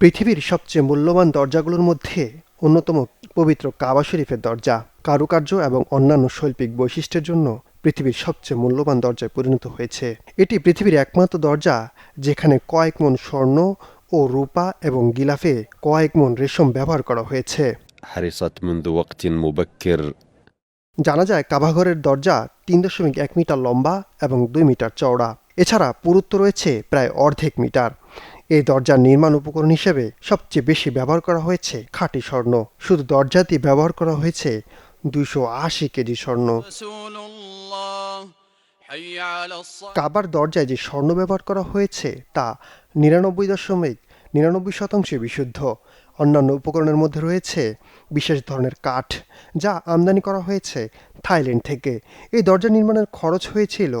পৃথিবীর সবচেয়ে মূল্যবান দরজাগুলোর মধ্যে অন্যতম পবিত্র কাবা শরীফের দরজা কারুকার্য এবং অন্যান্য শৈল্পিক বৈশিষ্ট্যের জন্য পৃথিবীর সবচেয়ে মূল্যবান দরজায় পরিণত হয়েছে। এটি পৃথিবীর একমাত্র দরজা যেখানে কয়েক মন স্বর্ণ ও রূপা এবং গিলাফে কয়েক মন রেশম ব্যবহার করা হয়েছে। জানা যায় কাভাঘরের দরজা তিন দশমিক এক মিটার লম্বা এবং দুই মিটার চওড়া। এছাড়া পুরুত্ব রয়েছে প্রায় অর্ধেক মিটার। এই দরজার নির্মাণ উপকরণ হিসেবে সবচেয়ে বেশি ব্যবহার করা হয়েছে খাঁটি স্বর্ণ। শুধু দরজাটি ব্যবহার করা হয়েছে দুশো আশি কেজি স্বর্ণ। কাবার দরজায় যে স্বর্ণ ব্যবহার করা হয়েছে তা নিরানব্বই দশমিক নিরানব্বই শতাংশে বিশুদ্ধ। অন্যান্য উপকরণের মধ্যে রয়েছে বিশেষ ধরনের কাঠ যা আমদানি করা হয়েছে থাইল্যান্ড থেকে। এই দরজা নির্মাণের খরচ হয়েছিল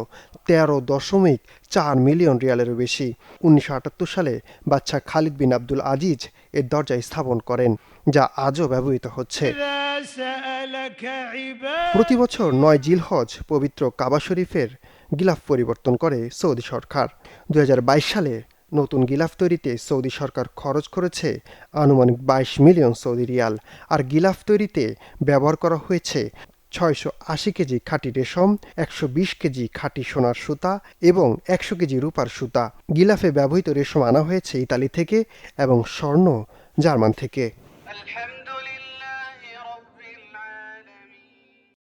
তেরো দশমিক চার মিলিয়ন রিয়ালেরও বেশি। উনিশশো আটাত্তর সালে বাচ্চা খালিদ বিন আব্দুল আজিজ এর দরজা স্থাপন করেন, যা আজও ব্যবহৃত হচ্ছে। প্রতি বছর নয় জিলহজ পবিত্র কাবা শরীফের গিলাফ পরিবর্তন করে সৌদি সরকার। দু হাজার বাইশ সালে নতুন গিলাফ তৈরিতে সৌদি সরকার খরচ করেছে আনুমানিক বাইশ মিলিয়ন সৌদি রিয়াল। আর গিলাফ তৈরিতে ব্যবহার করা হয়েছে ছয়শো আশি কেজি খাঁটি রেশম, একশো বিশ কেজি খাঁটি সোনার সুতা এবং একশো কেজি রূপার সুতা। গিলাফে ব্যবহৃত রেশম আনা হয়েছে ইতালি থেকে এবং স্বর্ণ জার্মান থেকে। আলহামদুলিল্লাহ